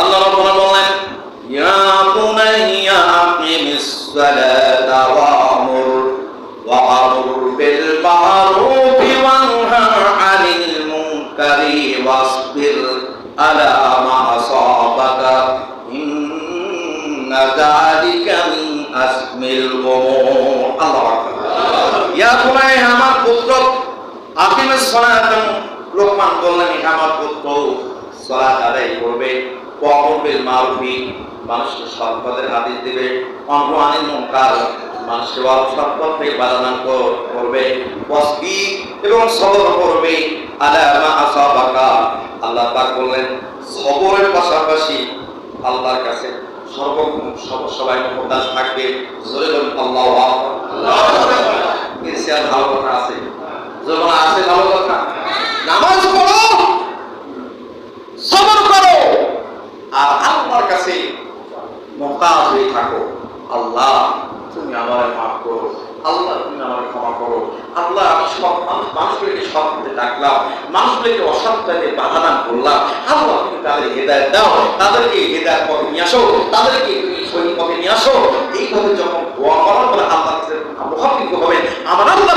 আল্লাহ রাব্বুল বললেন, ইয়া বুনাইয়া আকিমিস সালাতা ওয়া আমুর ওয়া আমুর বিল মা'রুফি ওয়ানহা আনিল মুনকারি ওয়াসবির আলা মা আসাবাকা, ইন্না যালিকা মিন আসমিল উমুর। আল্লাহু ইয়া বুনাইয়া আমার পুত্র আকিমিস সালাতা। লোকমান বললেন আমার পুত্র, সালাত আদায় করবে। ওয়াকুবিল মারুফি মানুষকে সৎ পথের আদেশ দিবে অনহানিল মুনকার মানুষকে অসৎ পথে বাধা করবে ওয়াসবি এবং সবর করবে। আলা মা আসাবাকা। আল্লাহ পাক বললেন সবরের পাশাপাশি আল্লাহর কাছে সর্ব সব- সবাই মুখদাস থাকবে। জোরে বলুন আল্লাহু ভালো কথা আছে। যখন আছে ভালো কথা নামাজ পড়ো সবর করো আর আল্লাহর কাছে মোহতাজ হয়ে থাকো আল্লাহ, তুমি আমার মাফ করো। আল্লাহ, তুমি আমার ক্ষমা করো। আল্লাহ সব মানুষ মানুষগুলিকে সৎ পথে ডাকলাম। মানুষগুলিকে অসৎ বাধা দান করলাম। আল্লাহ, তুমি তাদের হেদায়ত দাও। তাদেরকে হেদায়ত পথে নিয়ে আসো। তাদেরকে তুমি সহি পথে নিয়ে আসো। এইভাবে যখন দোয়া করার পরে আল্লাহ মুখাপিক হবেন। আমার আল্লাহ